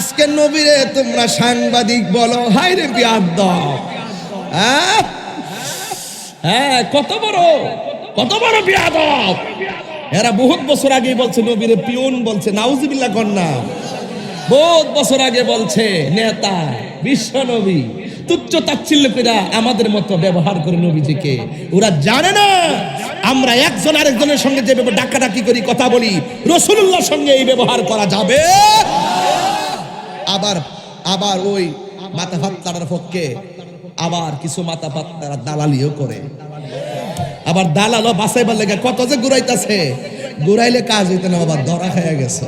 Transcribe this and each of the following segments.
আজকে নবীরে তোমরা সাংবাদিক বলো হাই রে বিয়াদ হ্যাঁ? হ্যাঁ কত বড় কত বড় বিয়াদব। এরা বহুত বছর আগে বলছে, নবীরে পিউন বলছে, নাউজিবিল্লাহ কন্যা। বহুত বছর আগে বলছে, নেতা, বিশ্ব নবী, তুচ্ছ তাচ্ছিল্য করে আমাদের মতো ব্যবহার করে নবীজিকে। ওরা জানে না, আমরা একজন আরেকজনের সঙ্গে যেভাবে ডাকাডাকি করি, কথা বলি রসুল্লাহর সঙ্গে এই ব্যবহার করা যাবে? আবার আবার ওই মাথা ফাত্তার পক্ষে আবার কিছু মাথা ফাত্তারা দালালিও করে। আবার দালালও বাসাইবার লেগে কত যে ঘুরাইতেছে। ঘুরাইলে কাজ হইতে না বাবা ধরা খাইয়া গেছ।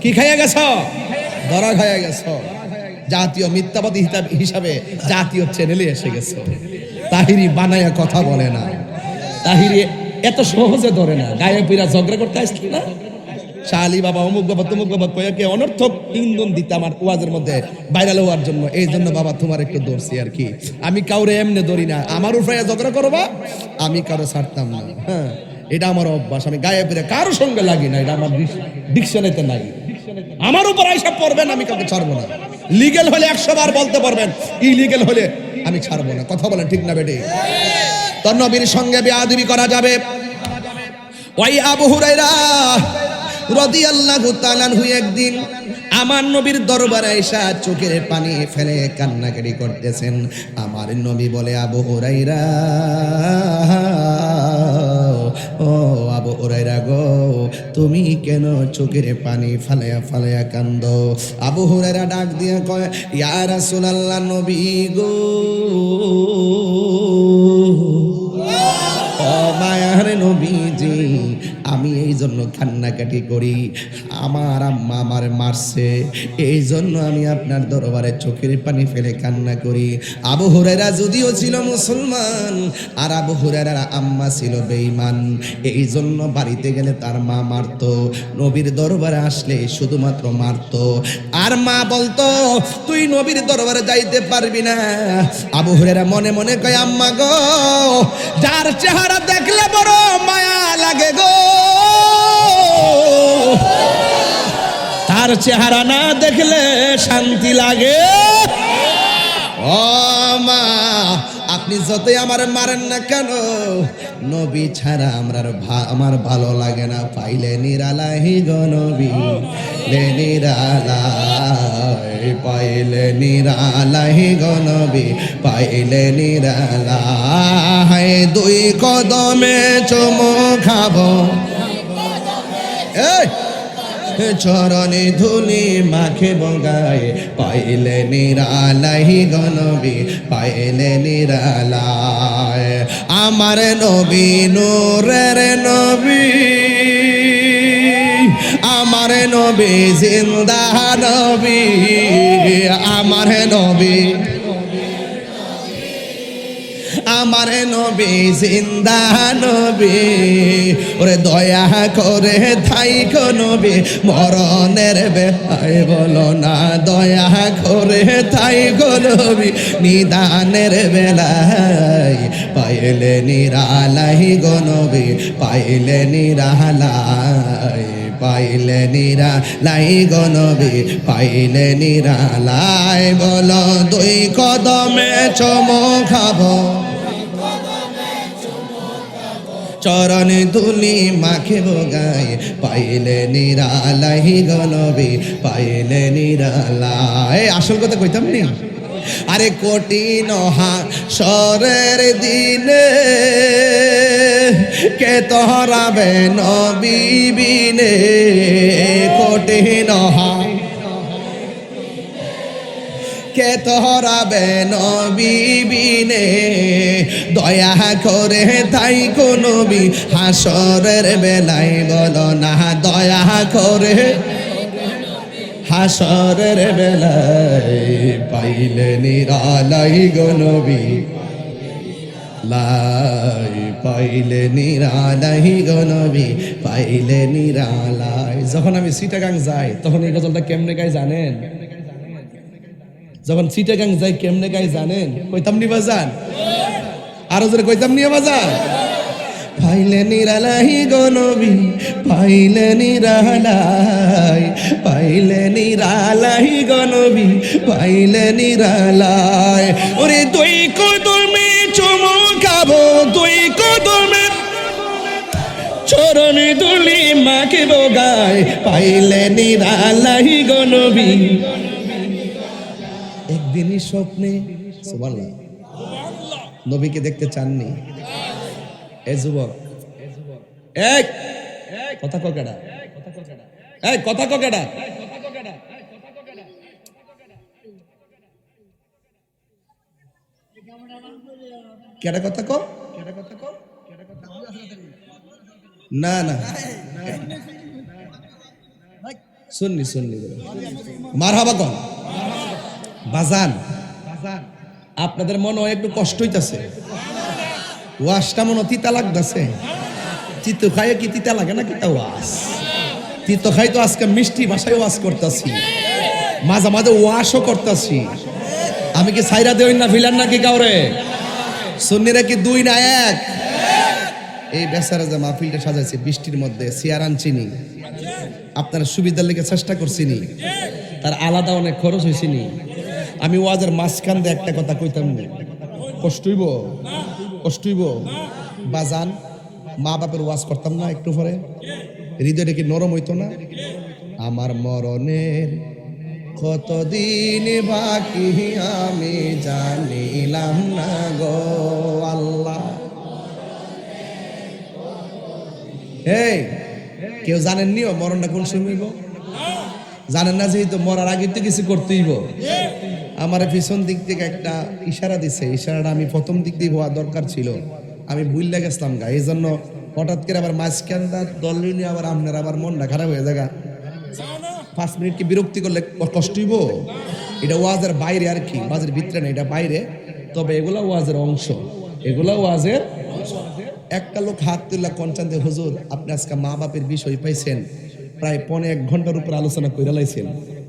কি খাইয়া গেছ? ধরা খাইয়া গেছ। জাতীয় মিথ্যাবাদী হিসাব- হিসাবে জাতীয় চ্যানেলে এসে গেছে। তাহিরি বানায়া কথা বলে না। তাহিরি এত সহজে ধরে না। গায়ে পিরা ঝগড়া করতে আসছিল না? শালি বাবা, অমুক বাবা, তমুক বাবা কয়েকে অনর্থক ইন্ধন দিতে আমার ওয়াজের মধ্যে ভাইরাল হওয়ার জন্য। এই জন্য বাবা তোমার একটু ধরছি আর কি। আমি কাউরে এমনি ধরি না। আমার উপরে ঝগড়া করবা আমি কারও ছাড়তাম না। হ্যাঁ এটা আমার অভ্যাস। আমি গায়ে ফিরে কারও সঙ্গে লাগি না। এটা আমার ডিকশনেতে নাই। আমার উপর আইসা পড়বেন, আমি কাউকে ছাড়বো না। লিগেল হলে একশো বার বলতে পারবেন। ইলিগেল হলে আমি ছাড়বো না। কথা বলেন ঠিক না বেটে? তোর নবীর সঙ্গে বেয়াদবি করা যাবে। ওই আবু হুরাইরা রাদিয়াল্লাহু তাআলা হু একদিন আমার নবীর দরবারে এসা চোখের পানি ফেলে কান্নাকাটি করতেছেন। আমার নবী বলে, আবু হুরাইরা ও আবু হরাইরা গো, তুমি কেন চোখের পানি ফালায়া ফালায়া কান্দ? আবু হুরাইরা ডাক দিয়া কয়, ইয়া রাসূলুল্লাহ নবী গো জন্য কান্নাকাটি করি। আমার আম্মা আমার মারছে। এই জন্য আমি আপনার দরবারে চোখের পানি ফেলে কান্না করি। আবু হুরেরা যদিও ছিল মুসলমান, আর আবু হুরেরার আম্মা ছিল বেঈমান। এই জন্য বাড়িতে গেলে তার মা মারতো। নবীর দরবারে আসলে শুধুমাত্র মারতো। আর মা বলতো, তুই নবীর দরবারে যাইতে পারবি না। আবু হুরেরা মনে মনে কয়, আম্মা গো, যার চেহারা দেখলে বড় মায়া লাগে গো। তার চেহারা না দেখলে শান্তি লাগে। ও মা, আপনি যতই আমার মারেন না কেন, নবী ছাড়া আমার আমার ভালো লাগে না। পাইলে নিরালাহি গো নবী, লে নিরালাই, পাইলে নিরালাহি গো নবী, পাইলে নিরালাই, দুই কদমে চুমু খাব। এই চরণে ধুলি মাখে বগায় পাইলে নিরালাই গনবী পাইলে নিরালায়। আমার নবী নূরের নবী, আমার নবী জিন্দা নবী, আমার নবী নবী, জিন্দা নবী। ওরে দয়া করে থাইক নবী, মরণের বেলায় বলো না। দয়া করে থাইক নবী, নিদানের বেলায়। পাইলে নিরালাই গো নবী, পাইলে নিরালাই। পাইলে নিরা লাই গনবি পাইলে নিরালাই। বলো দুই কদমে চমো খাব। চরণ ধুলি মাখে গায়। পাইলে নিরালাই গনবি পাইলে নিরালাই। আসল কথা কইতাম নি? আরে কঠিন সরের দিনে কে তোহরাবে নবীবিনে কঠিন কে তোহরাবে নবীবিনে দয়া করে তাই নবী, হাসরের বেলায় বলো না, দয়া করে। হাসরের বেলায় পাইলে নিরালাই গো নবী। লাই পাইলে নিরালাই গো নবী, পাইলে নিরালাই। যখন আমি সিটাগাং যাই, তখন এই গজলটা কেমনে গাই জানেন? যখন সিটাগাং যাই, কেমনে গাই জানেন? কইতাম নি বাজান? আরও জোরে কইতাম নিয়ে বাজান? পাইলে নিরালাই গনবি পাইলে নিরালাই পাইলে নিরালাই গনবি পাইলে নিরালাই। ওরে দুই কদমে চুমু খাব, দুই কদমে চরণে দুলি মাকে বোগায় পাইলে নিরালাই গনবি একদিনই স্বপ্নে, সুবহানাল্লাহ। নবীকে দেখতে চাননি। এ যুবক, এক, কথা ককেডা এই, কথা ককেডা কেডা? কথা কো না না। শুননি শুননি মার হাবা কন বাজান, আপনাদের মনে হয় একটু কষ্ট হইতাছে। ওয়াশটা মনে তিতা লাগতেছে। তিতো খাইয়ে কি তিতা লাগে না কিতা ওয়াশ। তিতো খাই তো আজকে মিষ্টি ভাষায় ওয়াশ করতেছি। মাঝে মাঝে ওয়াশও করতেছি। আমি কি সাইরা দেই না ফিলার নাকি কাউরে? সুন্নিরা কি দুই না এক? এই বেচারা যে মাহফিলটা সাজাইছে বৃষ্টির মধ্যে, সিয়ার আনছিনি। আপনারা সুবিধার লেগে চেষ্টা করছিনি। তার আলাদা অনেক খরচ হয়েছিনি আমি ওয়াজের মাঝখান দিয়ে একটা কথা কইতাম না। কষ্ট হইব? কষ্ট হইব? বাজান মা বাপের ওয়াজ করতাম না একটু পরে? হৃদয়টা কি নরম হইতো না? আমার মরণের কতদিন বাকি আমি জানিলাম না গো আল্লাহ। এই, কেউ জানেননিও মরণটা কোন সময়? জানেন না যেহেতু মরার আগে তো কিছু করতেইব আমার পিছন দিক থেকে একটা ইশারা দিছে। ইশারাটা আমি প্রথম দিক দিয়ে হওয়া দরকার ছিল। আমি ভুললে গেছিলাম গা। এই জন্য হঠাৎ করে আবার মাঝখানটা দল নিয়ে আবার আপনার আবার মনটা খারাপ হয়ে যায়। পাঁচ মিনিট কি বিরক্তি করলে কষ্ট হইব? এটা ওয়াজের বাইরে আর কি। ওয়াজের ভিতরে না, এটা বাইরে। তবে এগুলা ওয়াজের অংশ। এগুলা ওয়াজের একটা লোক হাত তুললা কনচান্তে হুজুর, আপনি আজকে মা বাপের বিষয় পাইছেন। প্রায় পনে এক ঘণ্টার উপর আলোচনা করে লাইছেন।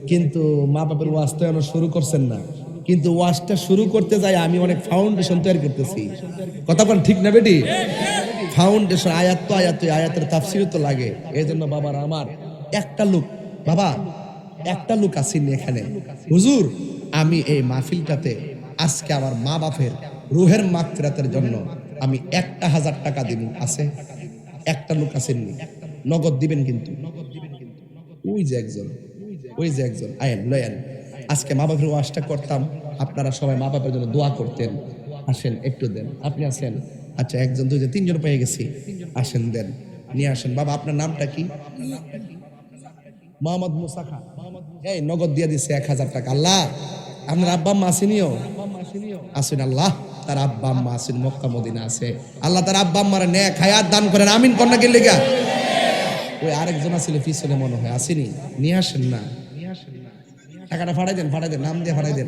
কিন্তু মা বাপের ওয়াজ শুরু করছেন না। কিন্তু ওয়াজটা শুরু করতে যাই আমি অনেক ফাউন্ডেশন তৈরি করতেছি। কথা কোন ঠিক না বেটি? ফাউন্ডেশন আয়াত তো আয়াত আয়াতের তাফসির তো লাগে। এই জন্য বাবার আমার একটা লোক, বাবা, একটা লোক আসেনি এখানে। হুজুর, আমি এই মাহফিলটাতে আজকে আমার মা বাপের রুহের মাগফিরাতের জন্য আমি একটা হাজার টাকা দিন আছে? একটা লোক আসেননি। নগদ দিবেন কিন্তু। ওই যে একজন। ওই যে একজন, আয়েন, লয়েন। আজকে মা বাপের ওয়াশটা করতাম, আপনারা সবাই মা বাপের জন্য দোয়া করতেন। আসেন, একটু দেন। আপনি আসেন আচ্ছা একজন দুজন তিনজন পেয়ে গেছি। আসেন, দেন। নিয়ে আসেন। বাবা, আপনার নামটা কি? মোহাম্মদ মুসা খান। এই, নগদ দিয়ে দিছে এক হাজার টাকা। আল্লাহ, আপনার আব্বা আম্মা আসেনিও? আসেন, আল্লাহ, তার আব্বা আম্মা আসেন, মক্কা, মদিনা আছে। আল্লাহ, তার আব্বা আম্মার নে খায়াত দান করেন। আমিন কন্যা লেগা ওই আরেকজন আসলে পিছনে মনে হয়, আসেনি। নিয়ে আসেন না। টাকাটা ফাটাই দেন ফাটাই দেন নাম দিয়ে ফাটাই দেন।